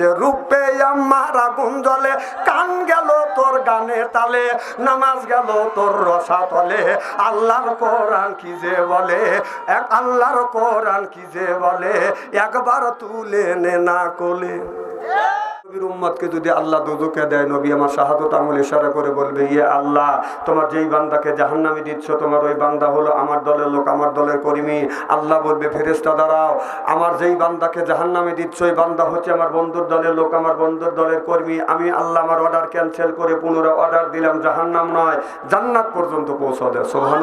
নিচে রূপে আমার আগুন জলে কান গেল তোর গানে তালে, নামাজ গেল তোর রসা তলে আল্লাহর কোরআন কি যে বলে? এক আল্লাহর কোরআন কি যে বলে? একবার তুলে নে না কোলে। যদি আল্লাহ আমার শাহাদত ইশারা করে বলবে ইয়ে আল্লাহ, তোমার যেই বান্দাকে জাহান্নামি দিচ্ছ, তোমার ওই বান্দা হলো আমার দলের লোক, আমার দলের কর্মী। বলবে ফেরেস্তা আমার যেই বান্দাকে জাহান্নামি দিচ্ছ, ওই বান্দা হচ্ছে আমার দলের লোক, আমার বন্ধুর দলের কর্মী। আমি আল্লাহ আমার অর্ডার ক্যান্সেল করে পুনরায় অর্ডার দিলাম, জাহান্নাম নয়, জান্নাত পর্যন্ত পৌঁছা দেয়। সোহান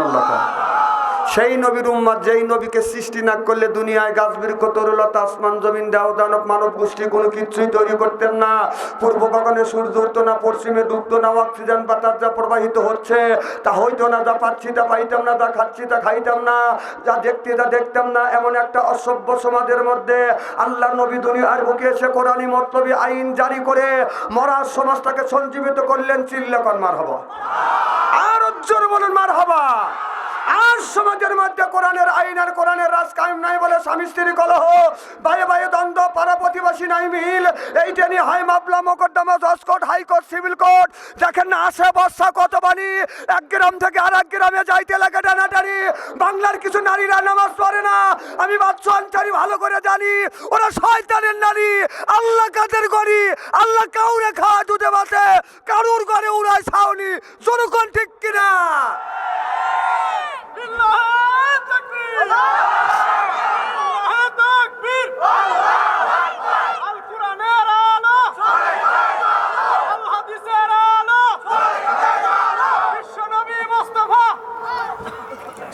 সেই নবীর উম্মাদ যেই নবীকে সৃষ্টি না করলে দুনিয়ায় গাছ বৃক্ষ তরুলতা আসমান, জমিন, দেহ, দানব, মানব, গোষ্ঠী, কোনো কিছুই তৈরি করতেন না। পূর্ব গগনে সূর্য উঠতো না, পশ্চিমে ডুবতো না, অক্সিজেন, বাতাস যা প্রবাহিত হচ্ছে, তা হইতো না, যা পাচ্ছি তা পাইতাম না, যা খাচ্ছি তা খাইতাম না, যা দেখতে তা দেখতাম না, এমন একটা অসভ্য সমাজের মধ্যে আল্লাহ নবী দুনিয়ার বুকে এসে কোরআনী মতলবী আইন জারি করে মরার সমাজটাকে সঞ্জীবিত করলেন চিল্লাকন মার হবা আর উজ্জ্বল বলুন মার হবা আর সমাজের মধ্যে কোরআনের আইন আর কোরআনের রাজ কায়েম নাই বলে স্বামী স্ত্রী কলহ। ভাইয়ে ভাইয়ে দ্বন্দ্ব পাড়া প্রতিবাসী নাই মিল। এইটা নিয়ে হাই মামলা, মোকদ্দমা, জজ কোর্ট হাইকোর্ট সিভিল কোর্ট। দেখেন না, আসে বর্ষা, কত বাণী। এক গ্রাম থেকে আর এক গ্রামে যাইতে লাগে টানাটানি। বাংলার কিছু নারীরা নামাজ পড়ে না। আমি বাচ্চা আনচারি ভালো করে জানি। ওরা শয়তানের নারী। আল্লাহ কাদের করি আল্লাহ কাউরে খাওয়া দুধে বাসে কারুর ঘরে উড়ায় ছাউনি? জনগণ ঠিক কিনা?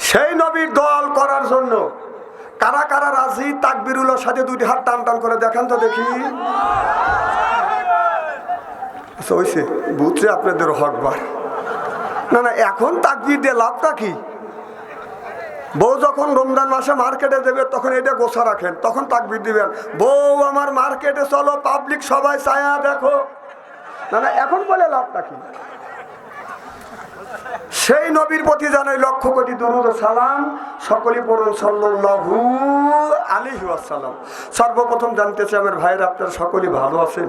সেই নবীর দল করার জন্য কারা কারা রাজি? তাকবিরুল্লার সাথে দুটি হাত টান টান করে দেখান তো দেখি। আচ্ছা, হইছে বুঝছে আপনাদের হকবার না না এখন তাকবির দিয়ে লাভটা কি? বউ যখন রমজান মাসে মার্কেটে দেবে, তখন এটা গোছা রাখেন, তখন তাকবির দিবেন। বউ আমার মার্কেটে চলো, পাবলিক সবাই ছায়া দেখো। না না, এখন বলে লাভটা কি? সেই নবীর প্রতি জানাই লক্ষ কোটি দরুদ সালাম সকলই পড়ুন সাল্লাল্লাহু আলাইহি ওয়াসাল্লাম। সর্বপ্রথম জানতে চাই আমার ভাইয়ের আপনারা সকলেই ভালো আছেন।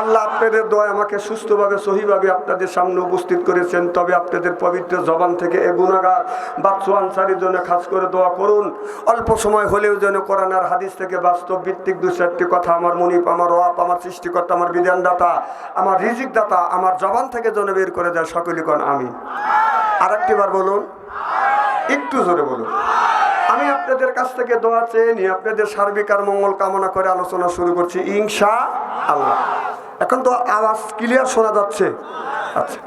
আল্লাহ আপনাদের দোয়া আমাকে সুস্থভাবে, সহিভাবে আপনাদের সামনে উপস্থিত করেছেন। তবে আপনাদের পবিত্র জবান থেকে এ গুণাগার বাচ্চু আনসারির জন্য খাস করে দোয়া করুন। অল্প সময় হলেও যেন কোরআন আর হাদিস থেকে বাস্তব ভিত্তিক দু চারটি কথা আমার মনিপ, আমার রব, আমার সৃষ্টিকর্তা, আমার বিধানদাতা, আমার রিজিক দাতা আমার জবান থেকে যেন বের করে দেয় সকলে কন আমি আর একটি বার বলুন। একটু জোরে বলুন। আমি আপনাদের কাছ থেকে দোয়া চেয়ে নিয়ে আপনাদের সার্বিক আর মঙ্গল কামনা করে আলোচনা শুরু করছি ইনশা আল্লাহ এখন তো আওয়াজ ক্লিয়ার শোনা যাচ্ছে। আচ্ছা।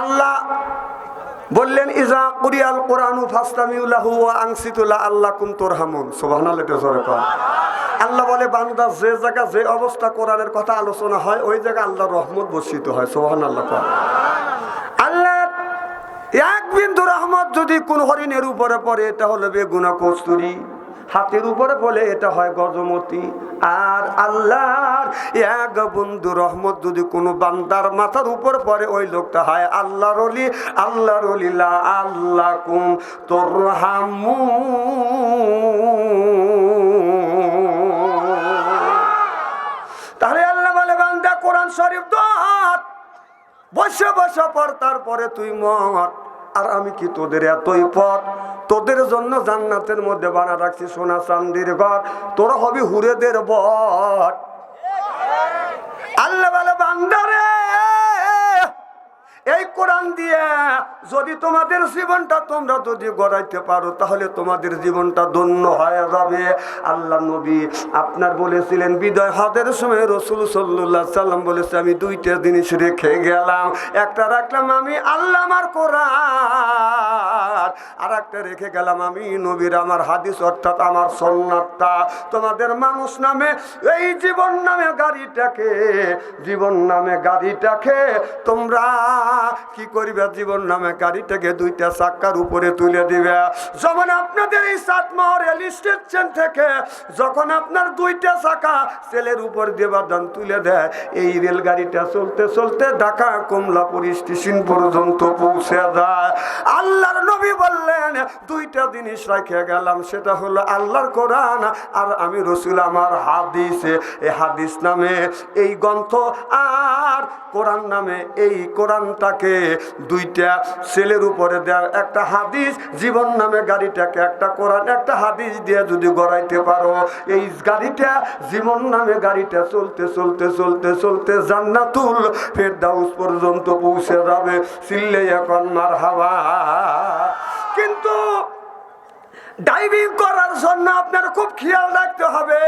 আল্লাহ বললেন, ইজা কুরিয়াল কোরআনু ফাস্তামিউল্লাহু ওয়া আনসিতুল্লাহ আল্লাহ কুম তোরহামুন আল্লাহ বলে, বান্দা যে জায়গা, যে অবস্থা কোরআনের কথা আলোচনা হয়, ওই জায়গা আল্লাহর রহমত বর্ষিত হয়। কর আল্লাহ রহমত যদি কোন হরিণের উপরে পড়ে, এটা হলো বেগুনা কস্তুরি। হাতের উপরে পড়লে এটা হয় গজমতি। আর আল্লাহর এক বন্ধু রহমত যদি কোনো বান্দার মাথার উপর পড়ে, ওই লোকটা হয় আল্লাহর অলি আল্লাহর অলিলা আল্লাহ কুম তোর হামু তাহলে আল্লাহ বলে, বান্দা, কোরআন শরীফ দত বসে বসে পর তারপরে তুই মত আর আমি কি তোদের এতই পথ? তোদের জন্য জান্নাতের মধ্যে বানা রাখছি সোনা চান্দির ঘর। তোরা হবি হুরেদের বট। আল্লাহ বান্দারে এই কোরআন দিয়ে যদি তোমাদের জীবনটা তোমরা যদি গড়াইতে পারো, তাহলে তোমাদের জীবনটা ধন্য হয়ে যাবে। আল্লাহ নবী আপনার বলেছিলেন, বিদয় হাতের সময় রসুল সাল্লাহ সাল্লাম বলেছে, আমি দুইটা জিনিস রেখে গেলাম। একটা রাখলাম আমি আল্লাহ আমার কোরআন, আর একটা রেখে গেলাম আমি নবীর আমার হাদিস, অর্থাৎ আমার সন্ন্যাতটা। তোমাদের মানুষ নামে, এই জীবন নামে গাড়িটাকে, জীবন নামে গাড়িটাকে তোমরা কি করবে? জীবন নামে গাড়িটাকে দুইটা চাক্কার উপরে তুলে দিবে। যখন আপনাদের এই সাতমাহ রেল স্টেশন থেকে যখন আপনার দুইটা চাকা সেলের উপর দেবাদান তুলে দেয়, এই রেলগাড়িটা চলতে চলতে ঢাকা, কমলাপুর স্টেশন পর্যন্ত পৌঁছে যায়। আল্লাহর নবী বললেন, দুইটা জিনিস রেখে গেলাম, সেটা হলো আল্লাহর কোরআন আর আমি রসুল আমার হাদিস। এই হাদিস নামে এই গ্রন্থ আর কোরআন নামে এই কোরআনটাকে দুইটা ছেলের উপরে দেয়। একটা হাদিস, জীবন নামে গাড়িটাকে, একটা কোরআন, একটা হাদিস দিয়ে যদি গড়াইতে পারো, এই গাড়িটা জীবন নামে গাড়িটা চলতে চলতে চলতে চলতে জান্নাতুল ফেরদাউস পর্যন্ত পৌঁছে যাবে। সিল্লে এখন মার হাওয়া কিন্তু ডাইভিং করার জন্য আপনার খুব খেয়াল রাখতে হবে।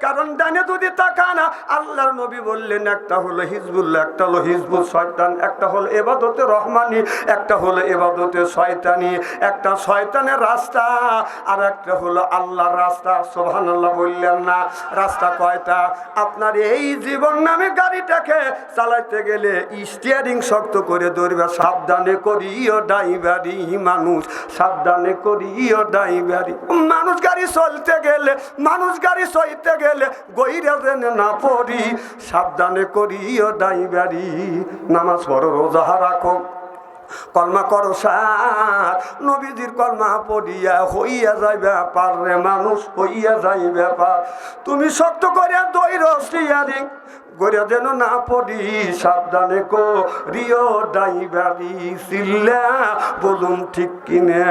কারণ ডানে যদি তাকান, আল্লাহর নবী বললেন, একটা হলো হিজবুল্লাহ, একটা হলো হিজবুল শয়তান, একটা হলো এবাদতে রহমানি, একটা হলো এবাদতে শয়তানি, একটা শয়তানের রাস্তা, আর একটা হলো আল্লাহর রাস্তা। সোহান আল্লাহ বললেন না, রাস্তা কয়টা? আপনার এই জীবন নামে গাড়িটাকে চালাইতে গেলে স্টিয়ারিং শক্ত করে ধরবে। সাবধানে করিও ড্রাইভারি মানুষ। সাবধানে করিও, ড্রাইভারি। মানুষ গাড়ি চলতে গেলে মানুষ গাড়ি চলতে গেলে গইরা যেন না পড়ি, সাবধানে করিও ড্রাইভারি নামাজ পড়ো, রোজা রাখো। কলমা করো সার, নবীজির কলমা পড়িয়া হইয়া যাই ব্যাপার রে মানুষ, হইয়া যাই ব্যাপার। তুমি শক্ত করিয়া দই রসিয়ারিং গড়িয়া যেন না পড়ি, সাবধানে কো রিও ড্রাইভারি সিল্লা বলুন ঠিক কিনে?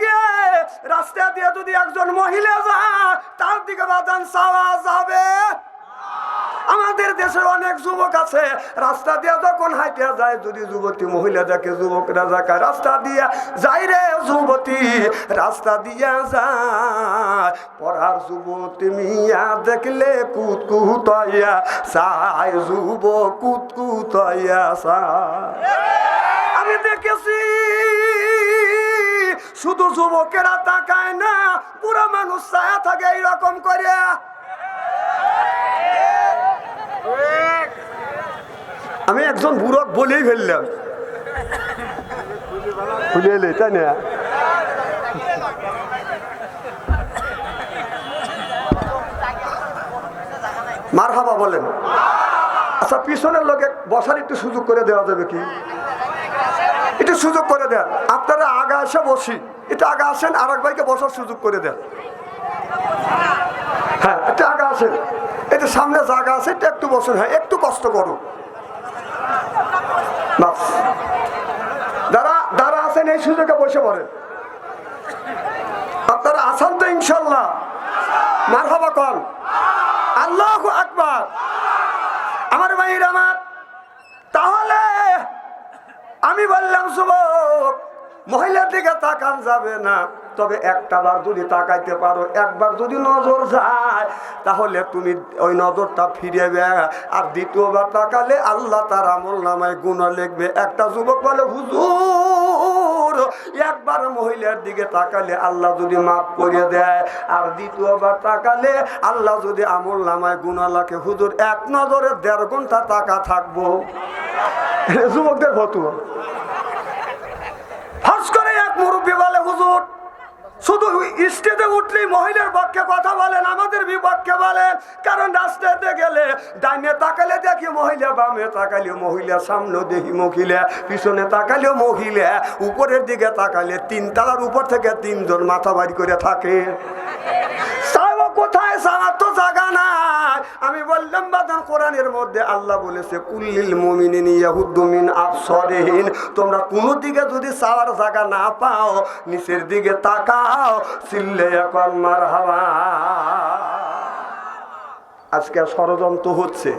গিয়ে রাস্তা দিয়ে যদি একজন মহিলা যায়, তার দিকে বাদান চাওয়া যাবে। আমাদের দেশে অনেক যুবক আছে, রাস্তা দিয়ে যখন হাইতে যায়, যদি যুবতী মহিলা দেখে যুবকরা যাকে, রাস্তা দিয়া যাই রে যুবতী, রাস্তা দিয়া যায়। পড়ার যুবতী মিয়া দেখলে কুত কুতয়া সাই যুব কুত কুতয়া সাই আমি দেখেছি শুধু যুবকেরা তাকায় না পুরো মানুষ ছায়া থাকে এইরকম করে। আমি একজন বুড়ক বলেই ফেললাম। এলে তাই না? মার হাবা বলেন। আচ্ছা পিছনের লোকে বসার একটু সুযোগ করে দেওয়া যাবে কি? সুযোগ করে দেন। আপনারা আগা এসে বসি। একটু আগা আসেন আর এক ভাইকে বসার সুযোগ করে দেন। হ্যাঁ আগা আসেন। এটা সামনে জায়গা আছে, একটু একটু বসেন। হ্যাঁ একটু কষ্ট যারা আছেন, এই সুযোগে বসে পড়েন। আপনারা তো ইনশাল্লাহ মার হবা কন। আল্লাহ আকবার। আমার ভাইয়ের আমার, তাহলে আমি বললাম যুবক মহিলার দিকে তাকান যাবে না। তবে একটা বার যদি তাকাইতে পারো, একবার যদি নজর যায়, তাহলে তুমি ওই নজরটা ফিরে আর দ্বিতীয়বার তাকালে আল্লাহ তার আমল নামায় গুণা লিখবে। একটা যুবক বলে, হুজুর একবার মহিলার দিকে তাকালে আল্লাহ যদি মাফ করে দেয়, আর দ্বিতীয়বার তাকালে আল্লাহ যদি আমল নামায় গুনালাকে হুজুর এক নজরে দেড় ঘণ্টা তাকা থাকব। যুবকদের ফতুয়া। ফাঁস করে এক মুরব্বী বলে হুজুর শুধু স্টেজে উঠলেই মহিলার পক্ষে কথা বলেন, আমাদের বিপক্ষে বলেন। কারণ রাস্তাতে গেলে ডাইনে তাকালে দেখি মহিলা, বামে তাকালে মহিলা, সামনে দেখি মহিলা, পিছনে তাকালে মহিলা, উপরের দিকে তাকালে তিন তালার উপর থেকে তিনজন মাথা বাড়ি করে থাকে। কোথায় সারা তো জাগা নাই। আমি বললাম বাদান কোরআনের মধ্যে আল্লাহ বলেছে, কুল্লিল মুমিনিন ইয়াহুদ্দুমিন আবসরিহীন। তোমরা কোনো দিকে যদি চাওয়ার জায়গা না পাও, নিচের দিকে তাকাও চিল্লে এখন মার হাওয়া আজকে ষড়যন্ত্র হচ্ছে।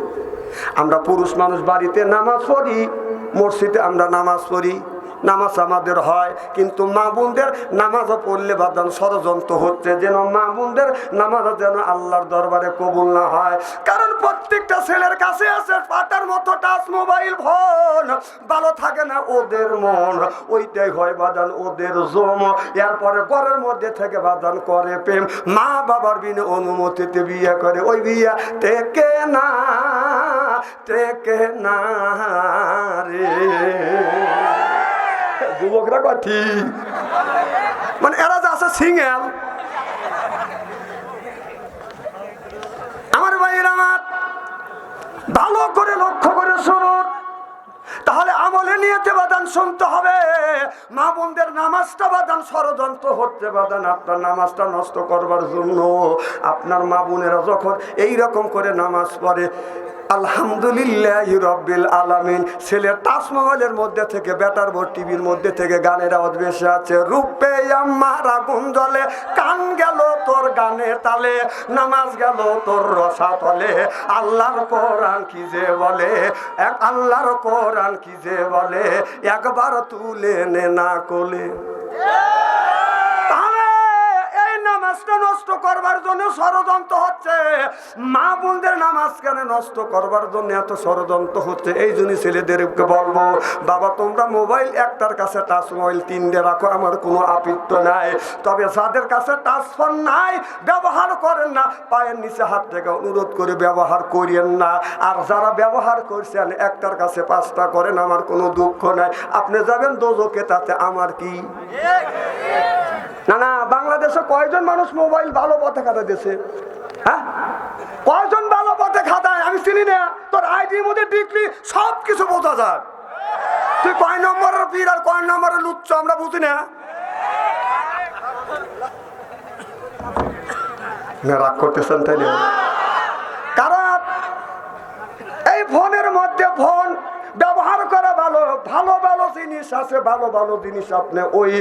আমরা পুরুষ মানুষ বাড়িতে নামাজ পড়ি, মসজিদে আমরা নামাজ পড়ি। নামাজ আমাদের হয়, কিন্তু মা বোনদের নামাজও পড়লে বাদান ষড়যন্ত্র হচ্ছে, যেন মা বোনদের নামাজ যেন আল্লাহর দরবারে কবুল না হয়। কারণ প্রত্যেকটা ছেলের কাছে আছে পাটার মতো টাচ মোবাইল ফোন, ভালো থাকে না ওদের মন, ওইটাই হয় বাদান ওদের জম। এরপরে ঘরের মধ্যে থেকে বাদান করে প্রেম। মা বাবার বিনে অনুমতিতে বিয়ে করে, ওই বিয়া থেকে না থেকে না রে। যুবকরা কয়, ঠিক। মানে এরা যে আছে সিঙ্গেল। আমার ভাইয়ের আমার ভালো করে লক্ষ্য করে শুনুন। তাহলে আমলে নিয়েতে বাদান শুনতে হবে। মা বোনদের নামাজটা বাদান, ষড়যন্ত্র হচ্ছে বাদান। আপনার নামাজটা নষ্ট করবার জন্য আপনার মা বোনেরা যখন এই রকম করে নামাজ পড়ে আলহামদুলিল্লাহ ছেলের মোবাইলের মধ্যে থেকে, বেটার টিভির মধ্যে থেকে গানের আছে কান গেল তোর তালে, নামাজ গেল তোর রসা আল্লাহর কোরআন কি যে বলে? এক যে বলে? একবার তুলে নে না কোলে। নামাজটা নষ্ট করবার জন্য ষড়যন্ত্র হচ্ছে। মা বোনদের নামাজ কেন নষ্ট করবার জন্য এত ষড়যন্ত্র হচ্ছে? এই জন্য ছেলেদেরকে বলব, বাবা, তোমরা মোবাইল, একটার কাছে টাচ মোবাইল, তিনটে রাখো, আমার কোনো আপিত্য নাই। তবে যাদের কাছে টাচ ফোন নাই, ব্যবহার করেন না। পায়ের নিচে হাত থেকে অনুরোধ করে ব্যবহার করিয়েন না। আর যারা ব্যবহার করছেন, একটার কাছে পাঁচটা করেন, আমার কোনো দুঃখ নাই। আপনি যাবেন দোজকে তাতে আমার কি? না না বাংলাদেশে কয়জন মানুষ মোবাইল ভালো পথে খাতা দিয়েছে হ্যাঁ? কয়জন ভালো পথে খাতায় আমি চিনি না। তোর আইডির মধ্যে ডিগ্রি সব কিছু বোঝা যায়। তুই কয় নম্বরের পীর আর কয় নম্বরের লুচ্ছ আমরা বুঝি না। না, রাগ করতেছেন তাই কারণ এই ফোনের মধ্যে ফোন ব্যবহার করা ভালো ভালো ভালো জিনিস আছে, ভালো ভালো জিনিস আপনি ওই,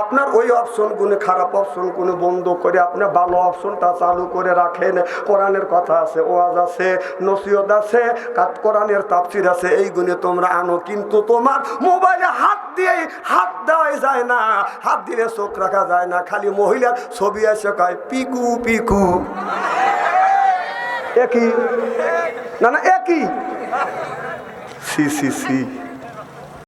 আপনার ওই অপশনগুলো খারাপ অপশনগুলো বন্ধ করে আপনি ভালো অপশনটা চালু করে রাখেন। কোরআনের কথা আছে, ওয়াজ আছে, নসিহত আছে, কাত কোরআনের তাফসির আছে, এই গুণে তোমরা আনো। কিন্তু তোমার মোবাইলে হাত দিয়েই, হাত দেওয়াই যায় না। হাত দিলে চোখ রাখা যায় না। খালি মহিলার ছবি এসে কয়, পিকু পিকু। একই? না না, একই? sim, sim, sim.